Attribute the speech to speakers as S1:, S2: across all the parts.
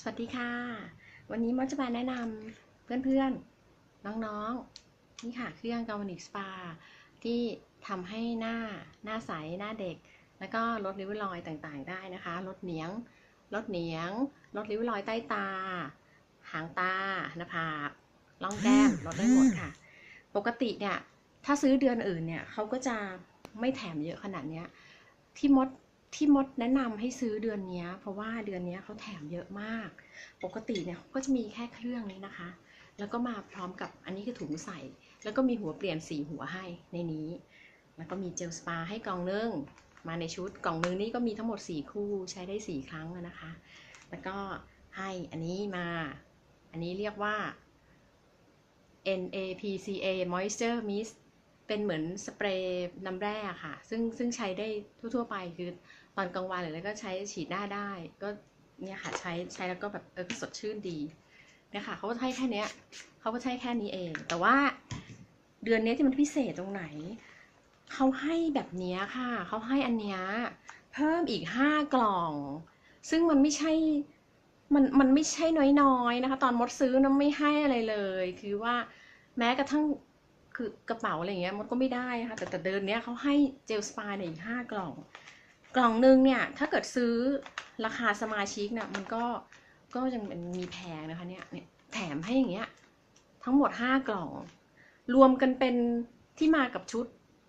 S1: สวัสดีค่ะ วันนี้มดจะมาแนะนำเพื่อนๆ น้องๆ นี่ค่ะเครื่องกาวนิกสปาที่ทำให้หน้าหน้าใส หน้าเด็ก แล้วก็ลดริ้วรอยต่างๆ ได้นะคะ ลดเหนียง ลดเหนียง ลดริ้วรอยใต้ตา หางตาหน้าผากล่องแก้ม ลดได้หมดค่ะ ปกติเนี่ย ถ้าซื้อเดือนอื่นเนี่ยเขาก็จะไม่แถมเยอะขนาดเนี้ยที่มด ที่มดแนะนำให้ซื้อเดือนนี้เพราะว่าเดือนนี้เขาแถมเยอะมาก ปกติเนี่ยเขาก็จะมีแค่เครื่องนี้นะคะ แล้วก็มาพร้อมกับอันนี้คือถุงใส่ แล้วก็มีหัวเปลี่ยนสีหัวให้ในนี้ แล้วก็มีเจลสปาให้กล่องนึงมาในชุดกล่องนึงนี่ก็มีทั้งหมด 4 คู่ใช้ได้ 4 ครั้งนะคะ แล้วก็ให้อันนี้มา อันนี้เรียกว่า NAPCA Moisture Mist เป็นเหมือนสเปรย์น้ำแร่ค่ะ ซึ่งซึ่งใช้ได้ทั่ว ๆ ไปคือตอนกลางวันหรืออะไรก็ใช้ฉีดหน้าได้ ก็เนี่ยค่ะใช้ใช้แล้วก็แบบเออสดชื่นดีเนี่ยค่ะเขาก็ให้แค่เนี้ยเขาก็ใช้แค่นี้เอง แต่ว่าเดือนนี้ที่มันพิเศษตรงไหนเขาให้แบบนี้ค่ะเขาให้อันเนี้ยเพิ่มอีกห้ากล่อง ซึ่งมันไม่ใช่มันมันไม่ใช่น้อยๆนะคะ ตอนมดซื้อนะไม่ให้อะไรเลย คือว่าแม้กระทั่ง คือกระเป๋าอะไรเงี้ยมดก็ไม่ได้นะคะแต่แต่เดินเนี้ยเขาให้เจลสปาเนี่ยอีกห้ากล่อง กล่องนึงเนี่ยถ้าเกิดซื้อราคาสมาชิกเนี่ยมันก็ก็ยังเป็นมีแพงนะคะเนี่ยเนี่ยแถมให้อย่างเงี้ยทั้งหมดห้ากล่อง รวมกันเป็นที่มากับชุด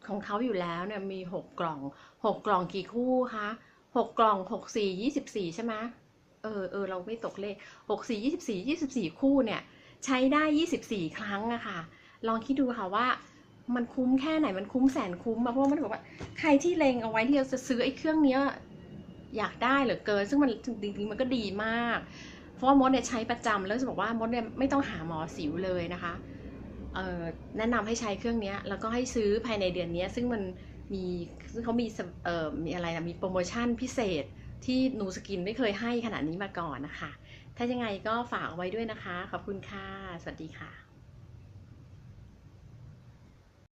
S1: ของเขาอยู่แล้วเนี่ยมีหกกล่องหกกล่องกี่คู่คะหกกล่องหกสี่ยี่สิบสี่ใช่ไหมเออเออเราไม่ตกเลขหกสี่ยี่สิบสี่ยี่สิบสี่คู่เนี่ยใช้ได้ยี่สิบสี่ครั้งอะค่ะ ลองคิดดูค่ะว่ามันคุ้มแค่ไหนมันคุ้มแสนคุ้มอะเพราะว่ามันบอกว่าใครที่เลงเอาไว้ที่จะซื้อไอ้เครื่องเนี้ยอยากได้เหลือเกิน ซึ่งมันจริงๆมันก็ดีมาก เพราะว่ามดเนี่ยใช้ประจำแล้วจะบอกว่ามดเนี่ยไม่ต้องหาหมอสิวเลยนะคะแนะนำให้ใช้เครื่องเนี้ยแล้วก็ให้ซื้อภายในเดือนนี้ซึ่งมันมีซึ่งเขามีเอ่อมีอะไรนะมีโปรโมชั่นพิเศษที่นูสกินไม่เคยให้ขนาดนี้มาก่อนนะคะ ถ้ายังไงก็ฝากเอาไว้ด้วยนะคะ ขอบคุณค่ะ สวัสดีค่ะ